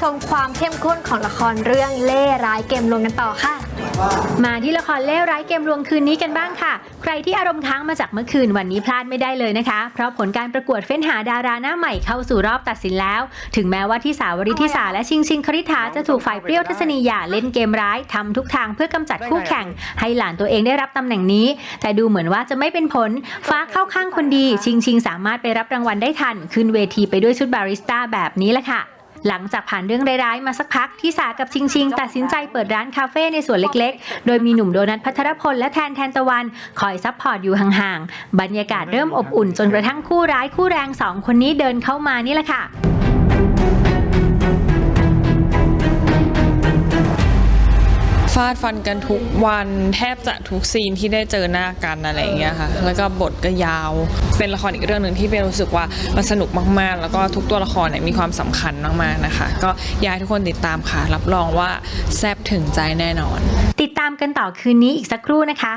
ชมความเข้มข้นของละครเรื่องเล่ร้ายเกมลวงกันต่อค่ะ มาที่ละครเล่ร้ายเกมลวงคืนนี้กันบ้างค่ะ ใครที่อารมณ์ค้างมาจากเมื่อคืนวันนี้พลาดไม่ได้เลยนะคะ เพราะผลการประกวดเฟ้นหาดาราหน้าใหม่เข้าสู่รอบตัดสินแล้ว ถึงแม้ว่าที่สาวริธิสาและชิงชิงคริษฐาจะถูกฝ่ายเปรี้ยวทัศนียาเล่นเกมร้ายทำทุกทางเพื่อกำจัดคู่แข่ง ให้หลานตัวเองได้รับตำแหน่งนี้ แต่ดูเหมือนว่าจะไม่เป็นผล ฟ้าเข้าข้างคนดี ชิงชิงสามารถไปรับรางวัลได้ทัน ขึ้นเวทีไปด้วยชุดบาริสต้าแบบนี้แหละค่ะ หลังจากผ่านเรื่องร้ายๆมาสักพักที่สากับชิงชิงตัดสินใจเปิดร้านคาเฟ่ในสวนเล็กๆ โดยมีหนุ่มโดนัทพัทรพลและแทนแทนตะวัน คอยซัพพอร์ตอยู่ห่างๆ บรรยากาศเริ่มอบอุ่นจนกระทั่งคู่ร้ายคู่แรงสองคนนี้เดินเข้ามานี่แหละค่ะาดฟันกันทุกวันแทบจะทุกซีนที่ได้เจอหน้ากันอะไรอย่างเงี้ยค่ะ แล้วก็บทก็ยาว เป็นละครอีกเรื่องหนึ่งที่เบลรู้สึกว่ามันสนุกมากๆ แล้วก็ทุกตัวละครเนี่ยมีความสำคัญมากๆนะคะ ก็อยากให้ทุกคนติดตามค่ะ รับรองว่าแซบถึงใจแน่นอน ติดตามกันต่อคืนนี้อีกสักครู่นะคะ